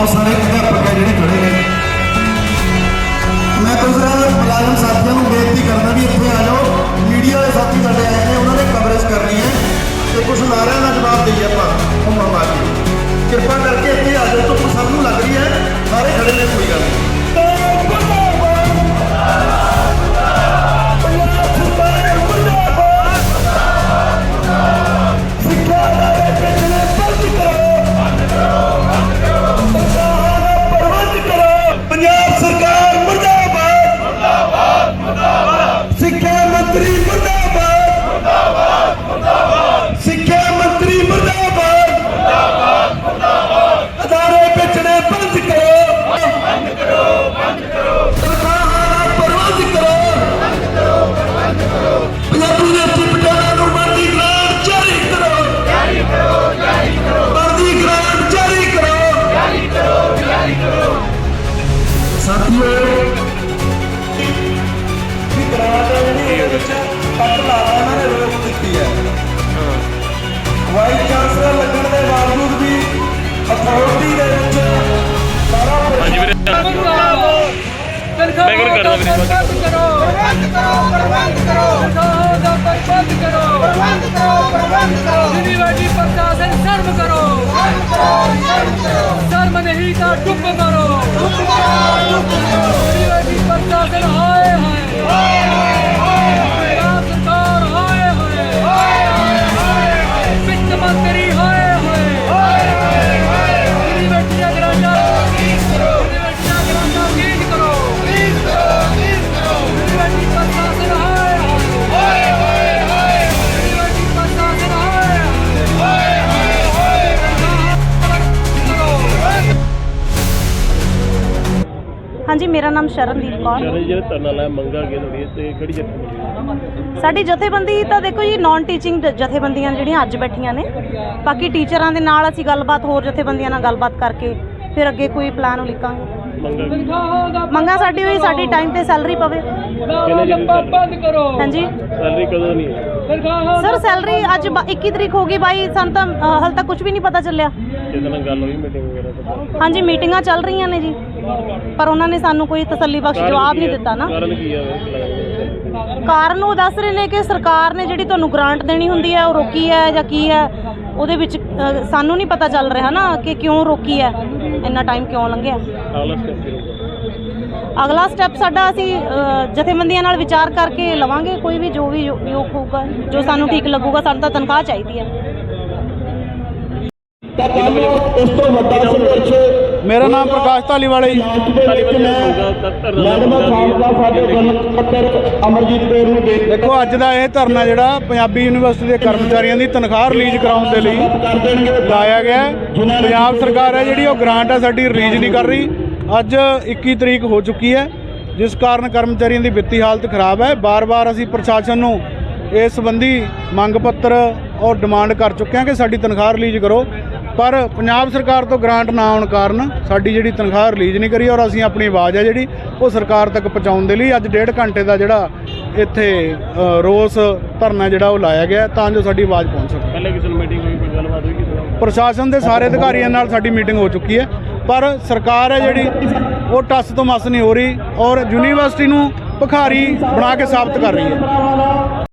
vamos a ver qué está Punjab ਸਰਕਾਰ ਮੁਰਦਾਬਾਦ। ਮੁਰਦਾਬਾਦ ਮੁਰਦਾਬਾਦ। ਸਿੱਖਿਆ ਮੰਤਰੀ ਮੈਂ ਕਿਉਂ ਕਰਦਾ ਵੀ ਨਹੀਂ ਬੰਦ ਕਰੋ ਪ੍ਰਬੰਧ ਕਰੋ ਪ੍ਰਬੰਧ ਕਰੋ। ਬੰਦ ਕਰੋ ਪ੍ਰਬੰਧ ਕਰੋ। ਪ੍ਰਬੰਧ ਕਰੋ ਯੂਨੀਵਰਸਿਟੀ ਪ੍ਰਸ਼ਾਸਨ ਸ਼ਰਮ ਕਰੋ। ਮੇਰਾ ਨਾਮ ਸ਼ਰਨਦੀਪ ਕੌਰ। ਜਿਹੜੇ ਜਿਹੜੇ ਧਰਨਾ ਲਾਇਆ ਮੰਗਾ ਗਿਆ ਤੁਹਾਡੀ ਤੇ ਕਿਹੜੀ ਜੱਥੇਬੰਦੀ? ਸਾਡੀ ਜਥੇਬੰਦੀ ਤਾਂ ਦੇਖੋ ਜੀ ਨਾਨ ਟੀਚਿੰਗ ਜਥੇਬੰਦੀਆਂ ਜਿਹੜੀਆਂ ਅੱਜ ਬੈਠੀਆਂ ਨੇ। ਬਾਕੀ ਟੀਚਰਾਂ ਦੇ ਨਾਲ ਅਸੀਂ ਗੱਲਬਾਤ ਹੋਰ ਜਥੇਬੰਦੀਆਂ ਨਾਲ ਗੱਲਬਾਤ ਕਰਕੇ ਫਿਰ ਅੱਗੇ ਕੋਈ ਪਲਾਨ ਉਲੀਕਾਂਗੇ ਮੰਗਾ ਮੰਗਾ ਸਾਡੀ ਹੋਈ ਸਾਡੀ ਟਾਈਮ ਤੇ ਸੈਲਰੀ ਪਵੇ। ਹਾਂਜੀ। ਸੈਲਰੀ ਕਦੋਂ ਨਹੀਂ ਹੈ? ਸਰ ਸੈਲਰੀ ਅੱਜ ਬ- 21 ਤਰੀਕ ਹੋ ਗਈ ਬਾਈ ਸਾਨੂੰ ਤਾਂ ਅ, ਹਾਲੇ ਤੱਕ ਕੁਝ ਵੀ ਨਹੀਂ ਪਤਾ ਚੱਲਿਆ। ਜਿਹਦੇ ਨਾਲ ਗੱਲ ਹੋਈ ਮੀਟਿੰਗ ਵਗੈਰਾ? ਤਾਂ ਹਾਂਜੀ ਮੀਟਿੰਗਾਂ ਚੱਲ ਰਹੀਆਂ ਨੇ ਜੀ। ਪਰ ਉਹਨਾਂ ਨੇ ਸਾਨੂੰ ਕੋਈ ਤਸੱਲੀ ਬਖਸ਼ ਜਵਾਬ ਨਹੀਂ ਦਿੱਤਾ ਨਾ। ਕਾਰਨ ਕੀ ਹੈ? ਉਹ ਲੱਗਦਾ ਕਾਰਨ ਉਹ ਦੱਸ ਰਹੇ ਨੇ ਕਿ ਸਰਕਾਰ ਨੇ ਜਿਹੜੀ ਤੁਹਾਨੂੰ ਗ੍ਰਾਂਟ ਦੇਣੀ ਹੁੰਦੀ ਹੈ ਉਹ ਰੋਕੀ ਹੈ ਜਾਂ ਕੀ ਹੈ ਉਹਦੇ ਵਿੱਚ ਸਾਨੂੰ ਨਹੀਂ ਪਤਾ ਚੱਲ ਰਿਹਾ ਨਾ ਕਿ ਕਿਉਂ ਰੋਕੀ ਹੈ ਇੰਨਾ ਟਾਈਮ ਕਿਉਂ ਲੰਘਿਆ। ਅਗਲਾ ਸਟੈਪ ਸਾਡਾ ਅਸੀਂ ਜਥੇਬੰਦੀਆਂ ਨਾਲ ਵਿਚਾਰ ਕਰਕੇ ਲਵਾਂਗੇ ਕੋਈ ਵੀ ਜੋ ਵੀ ਯੋਗ ਹੋਊਗਾ ਜੋ ਸਾਨੂੰ ਠੀਕ ਲੱਗੂਗਾ ਸਾਨੂੰ ਤਾਂ ਤਨਖਾਹ ਚਾਹੀਦੀ ਹੈ। ਮੇਰਾ ਨਾਮ ਪ੍ਰਕਾਸ਼ ਧਾਲੀਵਾਲਾ ਜੀ। ਤਾਂ ਦੇਖੋ ਅੱਜ ਦਾ ਇਹ ਧਰਨਾ ਜਿਹੜਾ ਪੰਜਾਬੀ ਯੂਨੀਵਰਸਿਟੀ ਦੇ ਕਰਮਚਾਰੀਆਂ ਦੀ ਤਨਖਾਹ ਰਿਲੀਜ਼ ਕਰਾਉਣ ਦੇ ਲਈ ਲਾਇਆ ਗਿਆ। ਪੰਜਾਬ ਸਰਕਾਰ ਹੈ ਜਿਹੜੀ ਉਹ ਗ੍ਰਾਂਟ ਹੈ ਸਾਡੀ ਰਿਲੀਜ਼ ਨਹੀਂ ਕਰ ਰਹੀ। ਅੱਜ 21 ਤਰੀਕ ਹੋ ਚੁੱਕੀ ਹੈ ਜਿਸ ਕਾਰਨ ਕਰਮਚਾਰੀਆਂ ਦੀ ਵਿੱਤੀ ਹਾਲਤ ਖਰਾਬ ਹੈ। ਬਾਰ-ਬਾਰ ਅਸੀਂ ਪ੍ਰਸ਼ਾਸਨ ਨੂੰ ਇਸ ਸੰਬੰਧੀ ਮੰਗ ਪੱਤਰ ਔਰ ਡਿਮਾਂਡ ਕਰ ਚੁੱਕੇ ਹਾਂ ਕਿ ਸਾਡੀ ਤਨਖਾਹ ਰਿਲੀਜ਼ ਕਰੋ। ਪਰ ਪੰਜਾਬ ਸਰਕਾਰ ਤੋਂ ਗ੍ਰਾਂਟ ਨਾ ਆਉਣ ਕਾਰਨ ਸਾਡੀ ਜਿਹੜੀ ਤਨਖਾਹ ਰਿਲੀਜ਼ ਨਹੀਂ ਕਰੀ ਔਰ ਅਸੀਂ ਆਪਣੀ ਆਵਾਜ਼ ਹੈ ਜਿਹੜੀ ਉਹ ਸਰਕਾਰ ਤੱਕ ਪਹੁੰਚਾਉਣ ਦੇ ਲਈ ਅੱਜ ਡੇਢ ਘੰਟੇ ਦਾ ਜਿਹੜਾ ਇੱਥੇ ਰੋਸ ਧਰਨਾ ਜਿਹੜਾ ਉਹ ਲਾਇਆ ਗਿਆ ਤਾਂ ਜੋ ਸਾਡੀ ਆਵਾਜ਼ ਪਹੁੰਚ ਸਕੇ। ਪਹਿਲੇ ਕਿਸੇ ਮੀਟਿੰਗ ਹੋਈ ਕੋਈ ਗੱਲਬਾਤ ਹੋਈ ਕਿਸੇ ਨਾਲ? ਪ੍ਰਸ਼ਾਸਨ ਦੇ ਸਾਰੇ ਅਧਿਕਾਰੀਆਂ ਨਾਲ ਸਾਡੀ ਮੀਟਿੰਗ ਹੋ ਚੁੱਕੀ ਹੈ ਪਰ ਸਰਕਾਰ ਹੈ ਜਿਹੜੀ ਉਹ ਟੱਸ ਤੋਂ ਮਸ ਨਹੀਂ ਹੋ ਰਹੀ ਔਰ ਯੂਨੀਵਰਸਿਟੀ ਨੂੰ ਭਿਖਾਰੀ ਬਣਾ ਕੇ ਸਾਬਤ ਕਰ ਰਹੀ ਹੈ।